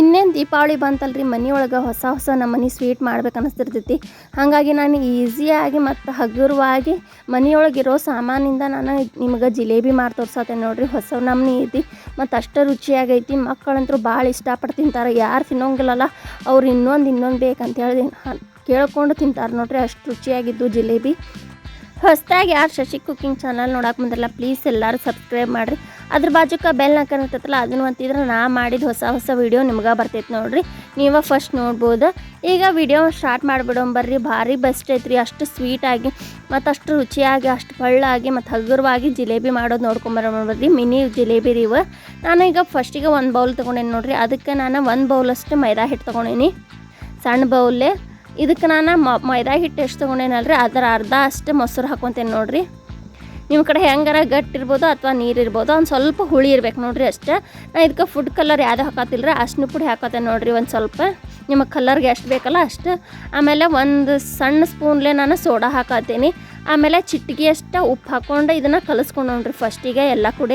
ಇನ್ನೇನು ದೀಪಾವಳಿ ಬಂತಲ್ರಿ? ಮನೆಯೊಳಗೆ ಹೊಸ ಹೊಸ ನಮ್ಮನೆ ಸ್ವೀಟ್ ಮಾಡ್ಬೇಕು ಅನಿಸ್ತಿರ್ತೈತಿ. ಹಾಗಾಗಿ ನಾನು ಈಸಿಯಾಗಿ ಮತ್ತು ಹಗುರವಾಗಿ ಮನೆಯೊಳಗಿರೋ ಸಾಮಾನಿಂದ ನಾನು ನಿಮ್ಗೆ ಜಿಲೇಬಿ ಮಾಡಿ ತೋರ್ಸತ್ತೆ ನೋಡ್ರಿ. ಹೊಸ ನಮ್ನಿ ಐತಿ. ಮತ್ತು ಅಷ್ಟು ರುಚಿಯಾಗೈತಿ. ಮಕ್ಕಳಂತೂ ಭಾಳ ಇಷ್ಟಪಟ್ಟು ತಿಂತಾರೆ. ಯಾರು ತಿನ್ನೋಂಗಿಲ್ಲಲ್ಲ ಅವ್ರು ಇನ್ನೊಂದು ಇನ್ನೊಂದು ಬೇಕಂತ ಹೇಳಿ ಕೇಳ್ಕೊಂಡು ತಿಂತಾರೆ ನೋಡ್ರಿ. ಅಷ್ಟು ರುಚಿಯಾಗಿದ್ದು ಜಿಲೇಬಿ. ಹೊಸದಾಗಿ ಯಾರು ಶಶಿ ಕುಕ್ಕಿಂಗ್ ಚಾನಲ್ ನೋಡಕ್ಕೆ ಬಂದಿರಲ್ಲ, ಪ್ಲೀಸ್ ಎಲ್ಲರೂ ಸಬ್ಸ್ಕ್ರೈಬ್ ಮಾಡಿರಿ. ಅದ್ರ ಬಾಜುಕ ಬೆಲ್ ಇರ್ತೈತಲ್ಲ, ಅದನ್ನು ಅಂತಿದ್ರೆ ನಾ ಮಾಡಿದ ಹೊಸ ಹೊಸ ವೀಡಿಯೋ ನಿಮ್ಗೆ ಬರ್ತೈತೆ ನೋಡ್ರಿ. ನೀವು ಫಸ್ಟ್ ನೋಡ್ಬೋದು. ಈಗ ವಿಡಿಯೋ ಸ್ಟಾರ್ಟ್ ಮಾಡಿಬಿಡೋಣ ಬರ್ರಿ. ಭಾರಿ ಬೆಸ್ಟ್ ಐತ್ರಿ. ಅಷ್ಟು ಸ್ವೀಟಾಗಿ ಮತ್ತು ಅಷ್ಟು ರುಚಿಯಾಗಿ, ಅಷ್ಟು ಪಳ್ಳಾಗಿ ಮತ್ತು ಹಗುರವಾಗಿ ಜಿಲೇಬಿ ಮಾಡೋದು ನೋಡ್ಕೊಂಬರೋಣ ಬರ್ರಿ ಮಿನಿ ಜಿಲೇಬಿ ರೀ ನಾನು ಈಗ ಫಸ್ಟಿಗೆ ಒಂದು ಬೌಲ್ ತೊಗೊಂಡೇನಿ ನೋಡ್ರಿ. ಅದಕ್ಕೆ ನಾನು ಒಂದು ಬೌಲಷ್ಟು ಮೈದಾ ಹಿಟ್ಟು ತೊಗೊಂಡೇನಿ. ಸಣ್ಣ ಬೌಲೇ ಇದಕ್ಕೆ ನಾನು ಮೈದಾ ಹಿಟ್ಟು ಎಷ್ಟು ತೊಗೊಂಡೇನಲ್ರಿ? ಅದರ ಅರ್ಧ ಅಷ್ಟು ಮೊಸರು ಹಾಕೊತೇನೆ ನೋಡ್ರಿ. ನಿಮ್ಮ ಕಡೆ ಹೆಂಗಾರ ಗಟ್ಟಿರ್ಬೋದು ಅಥವಾ ನೀರು ಇರ್ಬೋದು, ಒಂದು ಸ್ವಲ್ಪ ಹುಳಿ ಇರ್ಬೇಕು ನೋಡ್ರಿ ಅಷ್ಟೇ. ನಾ ಇದಕ್ಕೆ ಫುಡ್ ಕಲರ್ ಯಾವುದು ಹಾಕತ್ತಿಲ್ಲ ಅಷ್ಟು ಪುಡಿ ಹಾಕತ್ತೆ ನೋಡ್ರಿ ಒಂದು ಸ್ವಲ್ಪ. ನಿಮಗೆ ಕಲರ್ಗೆ ಎಷ್ಟು ಬೇಕಲ್ಲ ಅಷ್ಟು. ಆಮೇಲೆ ಒಂದು ಸಣ್ಣ ಸ್ಪೂನ್ಲೆ ನಾನು ಸೋಡಾ ಹಾಕತ್ತೀನಿ. ಆಮೇಲೆ ಚಿಟಿಗೆ ಅಷ್ಟು ಉಪ್ಪು ಹಾಕ್ಕೊಂಡು ಇದನ್ನು ಕಲಿಸ್ಕೊಂಡು ನೋಡ್ರಿ ಫಸ್ಟಿಗೆ ಎಲ್ಲ ಕೂಡ.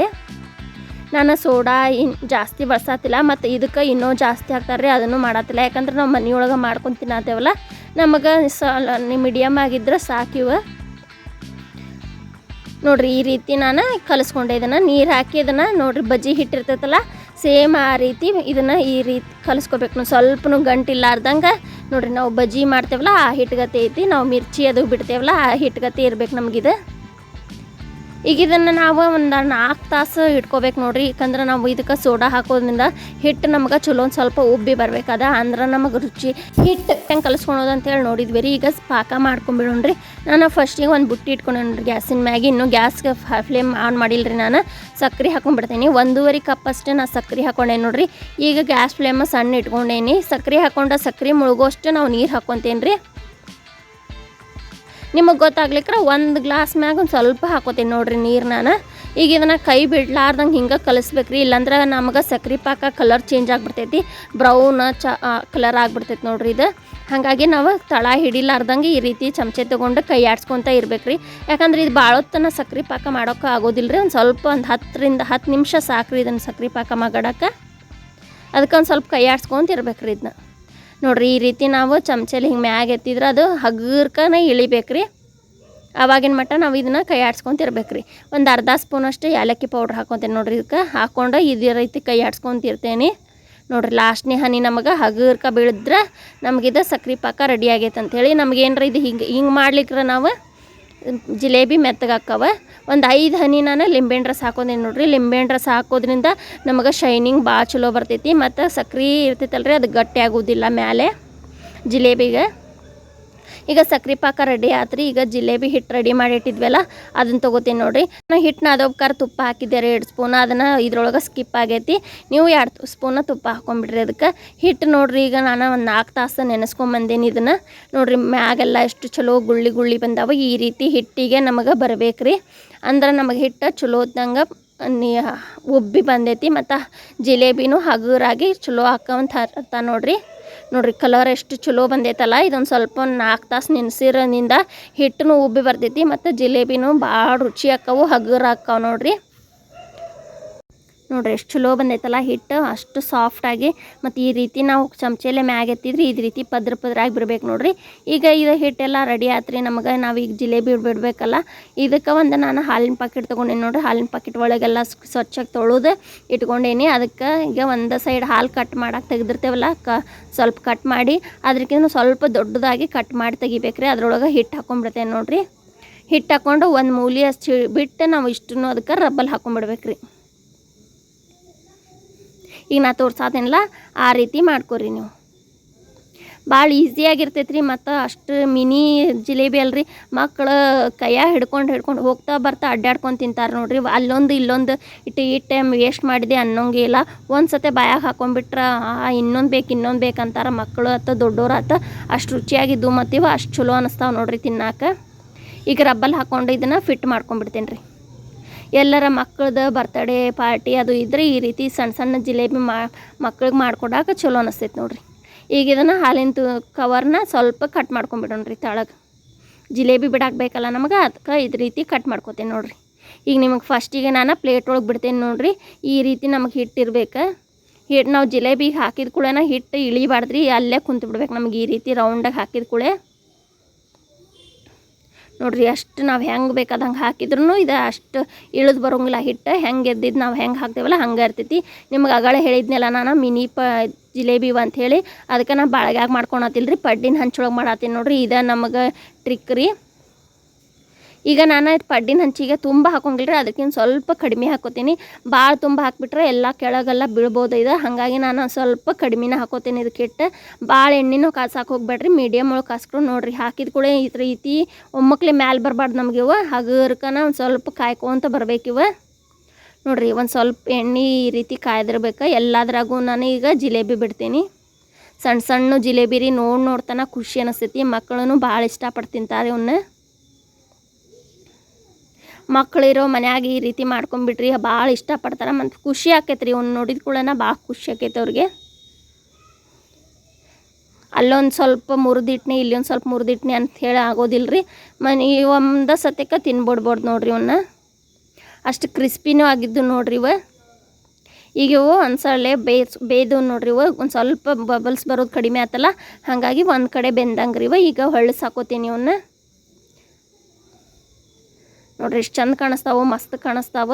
ನಾನು ಸೋಡಾ ಇನ್ ಜಾಸ್ತಿ ಬಳಸತ್ತಿಲ್ಲ ಮತ್ತು ಇದಕ್ಕೆ ಇನ್ನೂ ಜಾಸ್ತಿ ಹಾಕ್ತಾರೆ ರೀ ಅದನ್ನು ಮಾಡತ್ತಿಲ್ಲ ಯಾಕಂದ್ರೆ ನಾವು ಮನೆಯೊಳಗೆ ಮಾಡ್ಕೊಂಡು ತಿನ್ನತ್ತೇವಲ್ಲ ನಮಗೆ ಸ ಮೀಡಿಯಮ್ ಆಗಿದ್ರೆ ಸಾಕಿವ ನೋಡ್ರಿ, ಈ ರೀತಿ ನಾನು ಕಲಿಸ್ಕೊಂಡೆ ಇದನ್ನು. ನೀರು ಹಾಕಿ ಇದನ್ನು ನೋಡ್ರಿ, ಬಜ್ಜಿ ಹಿಟ್ಟಿರ್ತೈತಲ್ಲ ಸೇಮ್ ಆ ರೀತಿ ಇದನ್ನು ಈ ರೀತಿ ಕಲಿಸ್ಕೋಬೇಕು. ನಾವು ಸ್ವಲ್ಪನೂ ಗಂಟಿಲ್ಲಾರ್ದಂಗೆ ನೋಡ್ರಿ, ನಾವು ಬಜ್ಜಿ ಮಾಡ್ತೇವಲ್ಲ, ಆ ಹಿಟ್ಗತೆ ಐತಿ. ನಾವು ಮಿರ್ಚಿ ಅದು ಬಿಡ್ತೇವಲ್ಲ, ಆ ಹಿಟ್ಗತೆ ಇರ್ಬೇಕು ನಮಗಿದು. ಈಗ ಇದನ್ನು ನಾವು ಒಂದು ನಾಲ್ಕು ತಾಸು ಇಟ್ಕೋಬೇಕು ನೋಡ್ರಿ. ಯಾಕಂದ್ರೆ ನಾವು ಇದಕ್ಕೆ ಸೋಡಾ ಹಾಕೋದ್ರಿಂದ ಹಿಟ್ಟು ನಮ್ಗೆ ಚಲೋ ಒಂದು ಸ್ವಲ್ಪ ಉಬ್ಬಿ ಬರ್ಬೇಕದ, ಅಂದ್ರೆ ನಮಗೆ ರುಚಿ ಹಿಟ್ಟು ಹೆಂಗೆ ಕಲಿಸ್ಕೊಳೋದು ಅಂತೇಳಿ ನೋಡಿದ್ವಿ ರೀ. ಈಗ ಪಾಕ ಮಾಡ್ಕೊಂಬಿಡೋಣ್ರಿ. ನಾನು ಫಸ್ಟಿಗೆ ಒಂದು ಬುಟ್ಟಿ ಇಟ್ಕೊಂಡೇನ್ರಿ ಗ್ಯಾಸಿನ ಮ್ಯಾಗೆ. ಇನ್ನೂ ಗ್ಯಾಸ್ಗೆ ಫ್ಲೇಮ್ ಆನ್ ಮಾಡಿಲ್ರಿ ನಾನು. ಸಕ್ಕರೆ ಹಾಕೊಂಡ್ಬಿಡ್ತೀನಿ ಒಂದೂವರೆ ಕಪ್ ಅಷ್ಟೇ ನಾನು ಸಕ್ಕರೆ ಹಾಕೊಂಡೆ ನೋಡ್ರಿ. ಈಗ ಗ್ಯಾಸ್ ಫ್ಲೇಮ್ ಸಣ್ಣ ಇಟ್ಕೊಂಡೇನಿ. ಸಕ್ಕರೆ ಹಾಕೊಂಡ ಸಕ್ರೆ ಮುಳುಗೋಷ್ಟು ನಾವು ನೀರು ಹಾಕ್ಕೊಂತೇನೆ ರೀ ನಿಮಗೆ ಗೊತ್ತಾಗ್ಲಿಕ್ರ ಒಂದು ಗ್ಲಾಸ್ ಮ್ಯಾಗ ಒಂದು ಸ್ವಲ್ಪ ಹಾಕೋತೀನಿ ನೋಡ್ರಿ ನೀರು ನಾನು. ಈಗ ಇದನ್ನು ಕೈ ಬಿಡ್ಲಾರ್ದಂಗೆ ಹಿಂಗೆ ಕಲಿಸ್ಬೇಕ್ರಿ, ಇಲ್ಲಾಂದ್ರೆ ನಮಗೆ ಸಕ್ರೆ ಪಾಕ ಕಲರ್ ಚೇಂಜ್ ಆಗಿಬಿಡ್ತೈತಿ ಬ್ರೌನ್ ಚ ಕಲರ್ ಆಗಿಬಿಡ್ತೈತಿ ನೋಡ್ರಿ ಇದು. ಹಾಗಾಗಿ ನಾವು ತಳ ಹಿಡಿಲಾರ್ದಂಗೆ ಈ ರೀತಿ ಚಮಚೆ ತೊಗೊಂಡು ಕೈ ಆಡ್ಸ್ಕೊತ ಇರ್ಬೇಕ್ರಿ. ಯಾಕಂದ್ರೆ ಇದು ಭಾಳೊತ್ತನ ಸಕ್ರೆ ಪಾಕ ಮಾಡೋಕೆ ಆಗೋದಿಲ್ಲ ರೀ ಒಂದು ಸ್ವಲ್ಪ ಒಂದು ಹತ್ತರಿಂದ ಹತ್ತು ನಿಮಿಷ ಸಾಕ್ರಿ ಇದನ್ನು ಸಕ್ರೆ ಪಾಕ ಮಾಡೋಕೆ ಅದಕ್ಕೆ ಒಂದು ಸ್ವಲ್ಪ ಕೈ ಆಡ್ಸ್ಕೊಂತ ಇರ್ಬೇಕ್ರಿ ಇದನ್ನ ನೋಡ್ರಿ, ಈ ರೀತಿ ನಾವು ಚಮಚಲ್ಲಿ ಹಿಂಗೆ ಮ್ಯಾಗ ಎತ್ತಿದ್ರೆ ಅದು ಹಗುರ್ಕನ ಇಳಿಬೇಕ್ರಿ. ಅವಾಗಿನ ಮಟ್ಟ ನಾವು ಇದನ್ನ ಕೈ ಆಡ್ಸ್ಕೊತಿರ್ಬೇಕ್ರಿ. ಒಂದು ಅರ್ಧ ಸ್ಪೂನ್ ಅಷ್ಟು ಏಲಕ್ಕಿ ಪೌಡ್ರ್ ಹಾಕೊತೇನೆ ನೋಡ್ರಿ ಇದಕ್ಕೆ. ಹಾಕೊಂಡು ಇದೇ ರೀತಿ ಕೈ ಆಡ್ಸ್ಕೊತಿರ್ತೇನೆ. ನೋಡ್ರಿ, ಲಾಸ್ಟ್ನೇ ಹನಿ ನಮಗೆ ಹಗುರ್ಕ ಬೀಳಿದ್ರೆ ನಮಗಿದು ಸಕ್ರೆ ಪಾಕ ರೆಡಿ ಆಗೈತೆ ಅಂಥೇಳಿ ನಮಗೇನ್ರ ಇದು ಹಿಂಗೆ ಹಿಂಗೆ ಮಾಡ್ಲಿಕ್ರೆ ನಾವು ಜಿಲೇಬಿ ಮೆತ್ತಗಾಕ್ಕವ ಒಂದು ಐದು ಹನಿ ನಾನು ಲಿಂಬೆಹಣ್ಣು ರಸ ಹಾಕೋದೇನು ನೋಡ್ರಿ. ಲಿಂಬೆಹಣ್ಣು ರಸ ಹಾಕೋದ್ರಿಂದ ನಮಗೆ ಶೈನಿಂಗ್ ಭಾಳ ಚಲೋ ಬರ್ತೈತಿ ಮತ್ತು ಸಕ್ರೆ ಇರ್ತೈತಲ್ರಿ, ಅದು ಗಟ್ಟಿ ಆಗೋದಿಲ್ಲ ಮ್ಯಾಲೆ ಜಿಲೇಬಿಗೆ. ಈಗ ಸಕ್ರೆ ಪಾಕ ರೆಡಿ ಆತ್ರಿ, ಈಗ ಜಿಲೇಬಿ ಹಿಟ್ಟು ರೆಡಿ ಮಾಡಿ ಇಟ್ಟಿದ್ವಲ್ಲ, ಅದನ್ನ ತೊಗೋತೀನಿ ನೋಡಿರಿ. ನಾನು ಹಿಟ್ಟನ್ನ ಅದೊಬ್ಕಾರ ತುಪ್ಪ ಹಾಕಿದ್ದೆ ಎರಡು ಸ್ಪೂನ್ ಅದನ್ನು ಇದ್ರೊಳಗೆ ಸ್ಕಿಪ್ ಆಗೈತಿ. ನೀವು ಎರಡು ಸ್ಪೂನ ತುಪ್ಪ ಹಾಕೊಂಡ್ಬಿಡ್ರಿ ಅದಕ್ಕೆ. ಹಿಟ್ಟು ನೋಡ್ರಿ, ಈಗ ನಾನು ಒಂದು ನಾಲ್ಕು ತಾಸು ನೆನೆಸ್ಕೊಂಬಂದೇನಿ ಇದನ್ನು. ನೋಡ್ರಿ, ಮ್ಯಾಗೆಲ್ಲ ಎಷ್ಟು ಚಲೋ ಗುಳ್ಳಿ ಗುಳ್ಳಿ ಬಂದಾವ, ಈ ರೀತಿ ಹಿಟ್ಟಿಗೆ ನಮಗೆ ರೀ ಅಂದ್ರೆ ನಮಗೆ ಹಿಟ್ಟು ಚಲೋ ಹೊತ್ನಂಗೆ ನೀ ಉಬ್ಬಿ ಬಂದೈತಿ, ಮತ್ತು ಜಿಲೇಬಿನೂ ಹಗುರಾಗಿ ಚಲೋ ಹಾಕೊಂತ ಹತ್ತ ನೋಡ್ರಿ. ನೋಡ್ರಿ ಕಲರ್ ಎಷ್ಟು ಚಲೋ ಬಂದೈತಲ್ಲ, ಇದೊಂದು ಸ್ವಲ್ಪ ನಾಲ್ಕು ತಾಸು ನೆನೆಸಿರೋದ್ರಿಂದ ಹಿಟ್ಟನ್ನು ಉಬ್ಬಿ ಬರ್ತೈತಿ, ಮತ್ತು ಜಿಲೇಬಿನೂ ಭಾಳ ರುಚಿ ಆಕ್ಕವು, ಹಗುರ ಆಕ್ಕವು ನೋಡ್ರಿ. ನೋಡ್ರಿ ಎಷ್ಟು ಚಲೋ ಬಂದೈತಲ್ಲ ಹಿಟ್ಟು, ಅಷ್ಟು ಸಾಫ್ಟಾಗಿ ಮತ್ತು ಈ ರೀತಿ ನಾವು ಚಮಚೆಲೆ ಮ್ಯಾಗ ಎತ್ತಿದ್ರೆ ಈ ರೀತಿ ಪದ್ರ ಪದ್ರಾಗಿ ಬಿಡ್ಬೇಕು ನೋಡ್ರಿ. ಈಗ ಇದು ಹಿಟ್ಟೆಲ್ಲ ರೆಡಿ ಆತ್ರಿ ನಮಗೆ, ನಾವು ಈಗ ಜಿಲೇಬಿ ಬಿಡಬೇಕಲ್ಲ, ಇದಕ್ಕೆ ಒಂದು ನಾನು ಹಾಲಿನ ಪಾಕೆಟ್ ತೊಗೊಂಡೇನಿ ನೋಡ್ರಿ. ಹಾಲಿನ ಪಾಕೆಟ್ ಒಳಗೆಲ್ಲ ಸ್ವಚ್ಛಗೆ ತೊಳೆದು ಇಟ್ಕೊಂಡೇನಿ. ಅದಕ್ಕೆ ಈಗ ಒಂದು ಸೈಡ್ ಹಾಲು ಕಟ್ ಮಾಡಕ್ಕೆ ತೆಗೆದಿರ್ತೇವಲ್ಲ, ಕ ಸ್ವಲ್ಪ ಕಟ್ ಮಾಡಿ ಅದಕ್ಕಿಂತ ಸ್ವಲ್ಪ ದೊಡ್ಡದಾಗಿ ಕಟ್ ಮಾಡಿ ತೆಗಿಬೇಕ್ರಿ. ಅದ್ರೊಳಗೆ ಹಿಟ್ಟು ಹಾಕೊಂಡ್ಬಿಡ್ತೇನೆ ನೋಡ್ರಿ. ಹಿಟ್ಟು ಹಾಕ್ಕೊಂಡು ಒಂದು ಮೂಲಿ ಅಷ್ಟು ಬಿಟ್ಟು ನಾವು ಇಷ್ಟನ್ನು ಅದಕ್ಕೆ ರಬ್ಬಲ್ ಹಾಕೊಂಡ್ಬಿಡ್ಬೇಕ್ರಿ ಈಗ ನಾ ತೋರ್ಸಾದೇನಲ್ಲ, ಆ ರೀತಿ ಮಾಡ್ಕೊರಿ ನೀವು. ಭಾಳ ಈಸಿಯಾಗಿರ್ತೈತೆ ರೀ ಮತ್ತು ಅಷ್ಟು ಮಿನಿ ಜಿಲೇಬಿ ಅಲ್ರಿ. ಮಕ್ಕಳು ಕೈಯಾಗ ಹಿಡ್ಕೊಂಡು ಹಿಡ್ಕೊಂಡು ಹೋಗ್ತಾ ಬರ್ತಾ ಅಡ್ಡಾಡ್ಕೊಂಡು ತಿಂತಾರೆ ನೋಡ್ರಿ. ಅಲ್ಲೊಂದು ಇಲ್ಲೊಂದು ಇಟ್ಟು ಈ ಟೈಮ್ ವೇಸ್ಟ್ ಮಾಡಿದೆ ಅನ್ನೋಂಗೆ ಇಲ್ಲ. ಒಂದು ಸತೆ ಬಾಯಾಗ ಹಾಕೊಂಡ್ಬಿಟ್ರೆ ಇನ್ನೊಂದು ಬೇಕು ಇನ್ನೊಂದು ಬೇಕು ಅಂತಾರೆ ಮಕ್ಕಳು ಅಥವಾ ದೊಡ್ಡೋರು ಆತ ಅಷ್ಟು ರುಚಿಯಾಗಿದ್ದು ಮತ್ತಿವ ಅಷ್ಟು ಚಲೋ ಅನ್ನಿಸ್ತಾವೆ ನೋಡ್ರಿ ತಿನ್ನಾಕ. ಈಗ ರಬ್ಬಲ್ ಹಾಕ್ಕೊಂಡು ಇದನ್ನು ಫಿಟ್ ಮಾಡ್ಕೊಂಡ್ಬಿಡ್ತೇನೆ ರೀ ಎಲ್ಲರ ಮಕ್ಕಳದ ಬರ್ತಡೇ ಪಾರ್ಟಿ ಅದು ಇದ್ರೆ ಈ ರೀತಿ ಸಣ್ಣ ಸಣ್ಣ ಜಿಲೇಬಿ ಮಾ, ಮಕ್ಳಿಗೆ ಮಾಡ್ಕೊಡಾಕ ಚಲೋ ಅನಿಸ್ತೈತೆ ನೋಡಿರಿ. ಈಗ ಇದನ್ನು ಹಾಲಿನ ತು ಕವರ್ನ ಸ್ವಲ್ಪ ಕಟ್ ಮಾಡ್ಕೊಂಬಿಡೋಣ್ರಿ ತಳಗೆ. ಜಿಲೇಬಿ ಬಿಡಾಕಬೇಕಲ್ಲ ನಮಗೆ ಅದಕ್ಕೆ ಇದು ರೀತಿ ಕಟ್ ಮಾಡ್ಕೊತೀನಿ ನೋಡಿರಿ. ಈಗ ನಿಮಗೆ ಫಸ್ಟಿಗೆ ನಾನು ಪ್ಲೇಟ್ ಒಳಗೆ ಬಿಡ್ತೇನೆ ನೋಡಿರಿ, ಈ ರೀತಿ ನಮಗೆ ಹಿಟ್ಟಿರ್ಬೇಕು ಹಿಟ್ಟು ನಾವು ಜಿಲೇಬಿಗೆ ಹಾಕಿದ ಕೂಡ ಹಿಟ್ಟು ಇಳಿಬಾರ್ದ್ರಿ, ಅಲ್ಲೇ ಕುಂತು ಬಿಡ್ಬೇಕು ನಮಗೆ ಈ ರೀತಿ ರೌಂಡಾಗಿ ಹಾಕಿದ ಕೂಳೆ ನೋಡ್ರಿ, ಅಷ್ಟು ನಾವು ಹೆಂಗೆ ಬೇಕಾದಂಗೆ ಹಾಕಿದ್ರು ಇದು ಅಷ್ಟು ಇಳಿದು ಬರೋಂಗಿಲ್ಲ. ಹಿಟ್ಟು ಹೆಂಗೆ ಎದ್ದಿದ್ದು ನಾವು ಹೆಂಗೆ ಹಾಕ್ತೇವಲ್ಲ, ಹಂಗೆ ಇರ್ತೈತಿ. ನಿಮ್ಗೆ ಅಗಳ ಹೇಳಿದ್ನಲ್ಲ ನಾನು, ಮಿನಿ ಪ ಜಿಲೇಬಿ ಅಂತ ಹೇಳಿ, ಅದಕ್ಕೆ ನಾನು ಬಾಳ್ಗ್ಯಾಗ ಮಾಡ್ಕೊಳತಿಲ್ಲ ರೀ ಪಡ್ಡಿನ ಹಂಚೊಳಗೆ ಮಾಡತ್ತೀನಿ ನೋಡಿರಿ. ಇದು ನಮಗೆ ಟ್ರಿಕ್ ರೀ. ಈಗ ನಾನು ಪಡ್ಡಿನ ಹಂಚಿಗೆ ತುಂಬ ಹಾಕೊಂಗಿಲ್ಲ ರೀ ಅದಕ್ಕಿಂತ ಸ್ವಲ್ಪ ಕಡಿಮೆ ಹಾಕೋತೀನಿ. ಭಾಳ ತುಂಬ ಹಾಕ್ಬಿಟ್ರೆ ಎಲ್ಲ ಕೆಳಗೆಲ್ಲ ಬೀಳ್ಬೋದು ಇದು. ಹಾಗಾಗಿ ನಾನು ಸ್ವಲ್ಪ ಕಡಿಮೆನ ಹಾಕೋತೀನಿ ಇದಕ್ಕೆ ಇಟ್ಟು. ಭಾಳ ಎಣ್ಣೆನೂ ಕಾಸು ಹೋಗ್ಬೇಡ್ರಿ ಮೀಡಿಯಮ್ ಒಳಗೆ ಕಾಸ್ಕೊಂಡು ನೋಡಿರಿ. ಹಾಕಿದ ಕೂಡ ಈ ರೀತಿ ಒಮ್ಮಕ್ಲೆ ಮ್ಯಾಲೆ ಬರಬಾರ್ದು ನಮಗೆ ಇವ ಹಗರ್ಕನ ಒಂದು ಸ್ವಲ್ಪ ಕಾಯ್ಕೊಂತ ಬರಬೇಕಿವ ನೋಡಿರಿ, ಒಂದು ಸ್ವಲ್ಪ ಎಣ್ಣೆ ಈ ರೀತಿ ಕಾಯ್ದಿರ್ಬೇಕು. ಎಲ್ಲದ್ರಾಗೂ ನಾನು ಈಗ ಜಿಲೇಬಿ ಬಿಡ್ತೀನಿ. ಸಣ್ಣ ಸಣ್ಣ ಜಿಲೇಬಿ ರೀ ನೋಡಿ ನೋಡ್ತಾನೆ ಖುಷಿ ಅನಿಸ್ತೈತಿ. ಮಕ್ಕಳೂ ಭಾಳ ಇಷ್ಟಪಟ್ಟು ತಿಂತಾರೆ ಇವನ್ನ ಮಕ್ಕಳಿರೋ ಮನ್ಯಾಗ ಈ ರೀತಿ ಮಾಡ್ಕೊಂಬಿಟ್ರಿ, ಭಾಳ ಇಷ್ಟಪಡ್ತಾರೆ ಮತ್ತು ಖುಷಿ ಆಕೈತೆ ರೀ ಅವ್ನು ನೋಡಿದ ಕೂಡಲೇ ಭಾಳ ಖುಷಿ ಆಕೈತೆ ಅವ್ರಿಗೆ. ಅಲ್ಲೊಂದು ಸ್ವಲ್ಪ ಮುರಿದಿಟ್ನಿ, ಇಲ್ಲೊಂದು ಸ್ವಲ್ಪ ಮುರಿದಿಟ್ನಿ ಅಂತ ಹೇಳಿ ಆಗೋದಿಲ್ಲ ರೀ ಮನೆ ಒಂದು ಸತ್ಯಕ್ಕೆ ತಿನ್ಬಿಡ್ಬೋದು ನೋಡ್ರಿ ಇವನ್ನ ಅಷ್ಟು ಕ್ರಿಸ್ಪಿನೂ ಆಗಿದ್ದು ನೋಡ್ರಿ ಇವ. ಈಗ ಇವು ಒಂದು ಸಲ ಬೇಯ್ಸ್ ಬೇಯ್ದು ನೋಡ್ರಿ ಇವ. ಒಂದು ಸ್ವಲ್ಪ ಬಬಲ್ಸ್ ಬರೋದು ಕಡಿಮೆ ಆತಲ್ಲ, ಹಾಗಾಗಿ ಒಂದು ಕಡೆ ಬೆಂದಂಗೆ ರೀ ಇವ. ಈಗ ಹೊಳ್ಳಿಸಾಕೋತೀನಿ ಇವನ್ನ ನೋಡ್ರಿ ಎಷ್ಟು ಚಂದ ಕಾಣಿಸ್ತಾವ, ಮಸ್ತ್ ಕಾಣಿಸ್ತಾವ.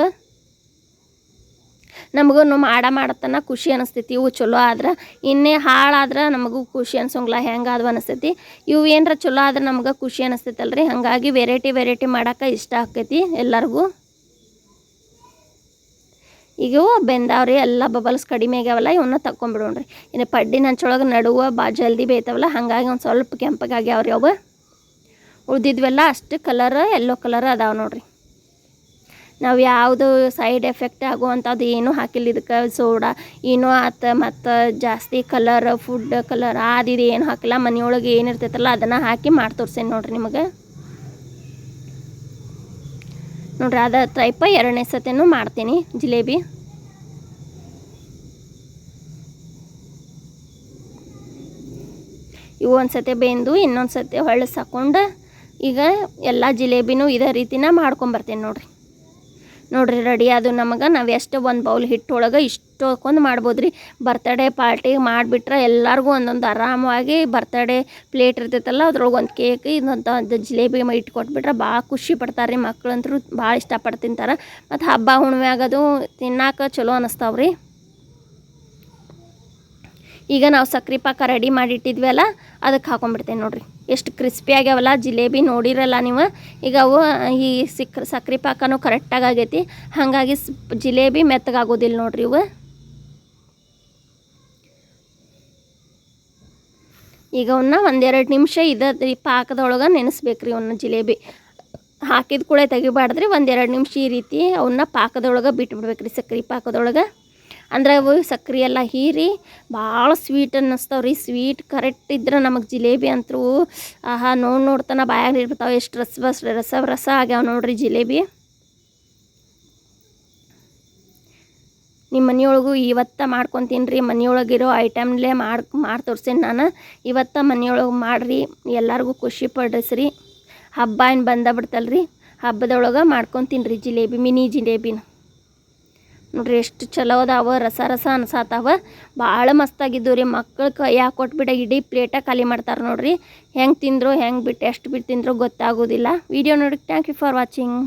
ನಮಗೂ ಮಾಡ ಮಾಡತನ ಖುಷಿ ಅನಿಸ್ತೈತಿ, ಇವು ಚಲೋ ಆದ್ರೆ. ಇನ್ನೇ ಹಾಳಾದ್ರೆ ನಮಗೂ ಖುಷಿ ಅನ್ಸೋಂಗಿಲ್ಲ, ಹೆಂಗಾದ್ವು ಅನಿಸ್ತೈತಿ. ಇವು ಏನರ ಚಲೋ ಆದ್ರೆ ನಮ್ಗೆ ಖುಷಿ ಅನಿಸ್ತೈತಲ್ರಿ. ಹಾಗಾಗಿ ವೆರೈಟಿ ವೆರೈಟಿ ಮಾಡೋಕೆ ಇಷ್ಟ ಆಕೈತಿ ಎಲ್ಲರಿಗೂ. ಈಗ ಬೆಂದಾವ್ರಿ, ಎಲ್ಲ ಬಬಲ್ಸ್ ಕಡಿಮೆ ಆಗ್ಯಾವಲ್ಲ ಇವನ್ನ ತಗೊಂಬಿಡೋಣ್ರಿ ಇನ್ನು ಪಡ್ಡಿನ ನಂಚೊಳಗೆ ನಡುವ ಬಾ ಜಲ್ದಿ ಬೇಯ್ತಾವಲ್ಲ, ಹಾಗಾಗಿ ಒಂದು ಸ್ವಲ್ಪ ಕೆಂಪಗಾಗ್ಯಾವ್ರಿ ಅವು. ಉಳ್ದಿದ್ವೆಲ್ಲ, ಅಷ್ಟು ಕಲರ್ ಎಲ್ಲೋ ಕಲರ್ ಅದಾವೆ ನೋಡ್ರಿ. ನಾವು ಯಾವುದು ಸೈಡ್ ಎಫೆಕ್ಟ್ ಆಗುವಂಥದ್ದು ಏನೂ ಹಾಕಿಲ್ಲ ಇದಕ್ಕೆ ಸೋಡಾ ಏನೂ ಆತ ಮತ್ತು ಜಾಸ್ತಿ ಕಲರ್ ಫುಡ್ ಕಲರ್ ಅದು ಇದು ಏನು ಹಾಕಿಲ್ಲ, ಮನೆಯೊಳಗೆ ಏನಿರ್ತೈತಲ್ಲ ಅದನ್ನು ಹಾಕಿ ಮಾಡಿ ತೋರ್ಸೇನಿ ನೋಡ್ರಿ ನಿಮಗೆ. ನೋಡ್ರಿ, ಅದು ಟೈಪ ಎರಡನೇ ಸತಿನೂ ಮಾಡ್ತೀನಿ ಜಿಲೇಬಿ. ಇವು ಒಂದು ಸತಿ ಬೆಂದು ಇನ್ನೊಂದು ಸತಿ ಹೊಳ್ಳಿಸ್ ಈಗ ಎಲ್ಲ ಜಿಲೇಬಿನೂ ಇದೇ ರೀತಿನ ಮಾಡ್ಕೊಂಬರ್ತೀನಿ ನೋಡಿರಿ. ನೋಡಿರಿ ರೆಡಿ ಅದು ನಮಗೆ. ನಾವು ಎಷ್ಟು ಒಂದು ಬೌಲ್ ಹಿಟ್ಟೊಳಗೆ ಇಷ್ಟು ಹಾಕೊಂಡು ಮಾಡ್ಬೋದು ರೀ ಬರ್ತಡೇ ಪಾರ್ಟಿ ಮಾಡಿಬಿಟ್ರೆ ಎಲ್ಲರಿಗೂ ಒಂದೊಂದು ಆರಾಮವಾಗಿ ಬರ್ತಡೇ ಪ್ಲೇಟ್ ಇರ್ತೈತಲ್ಲ, ಅದ್ರೊಳಗೆ ಒಂದು ಕೇಕ್, ಇನ್ನೊಂದು ಒಂದು ಜಿಲೇಬಿ ಇಟ್ಟು ಕೊಟ್ಬಿಟ್ರೆ ಭಾಳ ಖುಷಿ ಪಡ್ತಾರೆ ರೀ ಮಕ್ಕಳಂತರೂ ಭಾಳ ಇಷ್ಟಪಟ್ಟು ತಿಂತಾರೆ. ಮತ್ತು ಹಬ್ಬ ಹುಣ್ಣಿಮೆ ಆಗೋದು ತಿನ್ನಾಕ ಚಲೋ ಅನ್ನಿಸ್ತಾವ್ರಿ ಈಗ ನಾವು ಸಕ್ರೆ ಪಾಕ ರೆಡಿ ಮಾಡಿಟ್ಟಿದ್ವಲ್ಲ ಅದಕ್ಕೆ ಹಾಕೊಂಡ್ಬಿಡ್ತೇನೆ ನೋಡಿರಿ. ಎಷ್ಟು ಕ್ರಿಸ್ಪಿ ಆಗ್ಯಾವಲ್ಲ, ಜಿಲೇಬಿ ನೋಡಿರಲ್ಲ ನೀವು. ಈಗ ಅವು, ಈ ಸಿಕ್ ಸಕ್ರೆ ಪಾಕನೂ ಕರೆಕ್ಟಾಗಿ ಆಗೈತಿ. ಹಾಗಾಗಿ ಜಿಲೇಬಿ ಮೆತ್ತಗಾಗೋದಿಲ್ಲ ನೋಡ್ರಿ ಇವು. ಈಗ ಅವನ್ನ ಒಂದೆರಡು ನಿಮಿಷ ಇದ ಈ ಪಾಕದೊಳಗೆ ನೆನೆಸ್ಬೇಕ್ರಿ ಅವನ್ನ ಜಿಲೇಬಿ. ಹಾಕಿದ ಕೂಡ ತೆಗಿಬಾರ್ದ್ರಿ, ಒಂದೆರಡು ನಿಮಿಷ ಈ ರೀತಿ ಅವನ್ನ ಪಾಕದೊಳಗೆ ಬಿಟ್ಬಿಡ್ಬೇಕ್ರಿ ಸಕ್ರೆ ಪಾಕದೊಳಗೆ. ಅಂದ್ರೆ ಅವು ಸಕ್ರೆ ಎಲ್ಲ ಹೀರಿ ಭಾಳ ಸ್ವೀಟ್ ಅನ್ನಿಸ್ತಾವೆ ರೀ. ಸ್ವೀಟ್ ಕರೆಕ್ಟ್ ಇದ್ರೆ ನಮಗೆ ಜಿಲೇಬಿ ಅಂತೂ ಆಹಾ ನೋಡಿ ನೋಡ್ತಾನೆ ಬಾಯಾಗ ಇರ್ತಾವೆ ಎಷ್ಟು ರಸ ಬಸ್ ರಸ ರಸ ಆಗ್ಯಾವ ನೋಡ್ರಿ ಜಿಲೇಬಿ. ನಿಮ್ಮ ಮನೆಯೊಳಗೂ ಇವತ್ತ ಮಾಡ್ಕೊತೀನಿ ರೀ. ಮನೆಯೊಳಗಿರೋ ಐಟಮ್ಲೇ ಮಾಡಿ ಮಾಡಿ ತೋರ್ಸೇನಿ ನಾನು. ಇವತ್ತ ಮನೆಯೊಳಗೆ ಮಾಡಿರಿ. ಎಲ್ಲರಿಗೂ ಖುಷಿ ಪಡಿಸ್ರಿ. ಹಬ್ಬ ಏನು ಬಂದ ಬಿಡ್ತಲ್ರಿ. ಹಬ್ಬದೊಳಗೆ ಮಾಡ್ಕೊತೀನಿ ರೀ ಜಿಲೇಬಿ, ಮಿನಿ ಜಿಲೇಬಿನ. ನೋಡ್ರಿ ಎಷ್ಟು ಚಲೋ ಅದಾವ, ರಸ ರಸ ಅನ್ಸಾತಾವ. ಭಾಳ ಮಸ್ತಾಗಿದ್ದು ರೀ ಮಕ್ಕಳು ಕೈಯಾಗ ಕೊಟ್ಬಿಟ್ಟ ಇಡೀ ಪ್ಲೇಟ ಖಾಲಿ ಮಾಡ್ತಾರೆ ನೋಡ್ರಿ. ಹೆಂಗೆ ತಿಂದರು, ಹೆಂಗೆ ಬಿಟ್ಟು, ಎಷ್ಟು ಬಿಟ್ಟು ತಿಂದ್ರು ಗೊತ್ತಾಗೋದಿಲ್ಲ. ವಿಡಿಯೋ ನೋಡಿ ಥ್ಯಾಂಕ್ ಯು ಫಾರ್ ವಾಚಿಂಗ್